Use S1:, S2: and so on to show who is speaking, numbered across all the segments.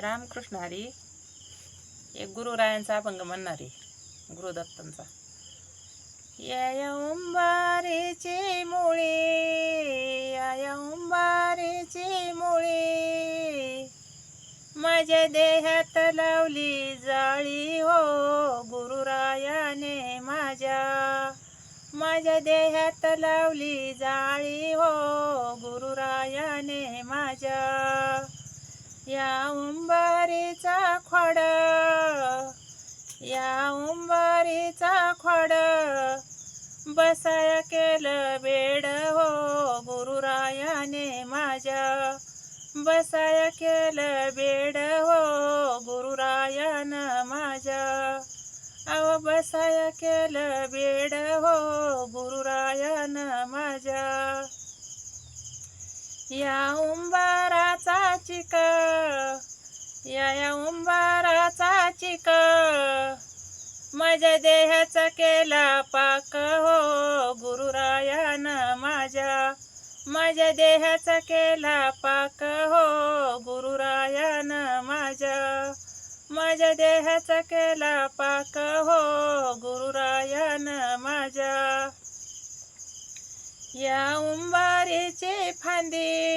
S1: रामकृष्ण हरी एक गुरुरायांचा अभंग म्हणणारे गुरुदत्तांचा. या उंबारीची मुळे या उंबारीची मुळे माझ्या देहात लावली जाळी हो गुरुरायाने माझ्या. माझ्या देहात लावली जाळी हो गुरुरायाने माझ्या. या उंबारीचा खोड या उंबारीचा खोड. बसाया केलं बेड हो गुरुरायाने माझ्या. बसाया केलं बेड हो गुरुरायान माझ्या. अव बसाया केलं बेड हो गुरुरायान माझ्या. या या या उंबाराचा चिक. माझ्या देहाचा केला पाक हो गुरुरायानं माझ्या. माझ्या देहाचा केला पाक हो गुरुरायानं माझ्या. माझ्या देहाचा केला पाक हो गुरुरायानं माझ्या. या उंबारीचे फांदी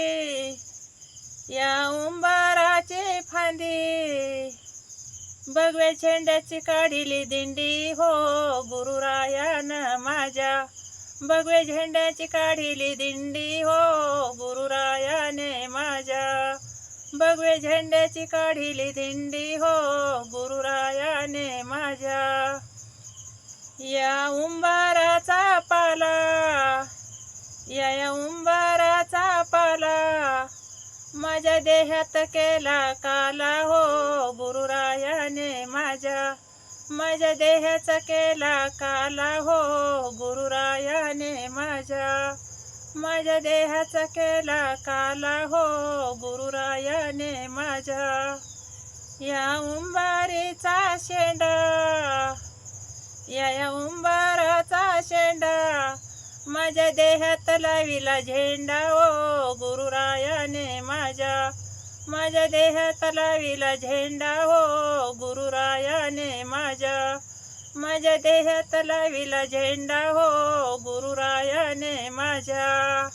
S1: भगव्या झेंड्याची काढिली दिंडी हो गुरुरायान माझ्या. भगव्या झेंड्याची काढिली दिंडी हो गुरुरायाने माझ्या. भगव्या झेंड्याची काढिली दिंडी हो गुरुरायाने माझ्या. या उंबाराचा पाला माझ्या देहात केला काला हो गुरुरायाने माझ्या. माझ्या देहाचा केला काला हो गुरुरायाने माझ्या. माझ्या देहाचा केला काला हो गुरुरायाने माझ्या. या उंबारीचा शेंडा या या उंब माझ्या देहात लाविला झेंडा ओ गुरुरायाने माझ्या. माझ्या देहात लाविला झेंडा हो गुरुरायाने माझ्या. माझ्या देहात लाविला झेंडा हो गुरुरायाने माझ्या.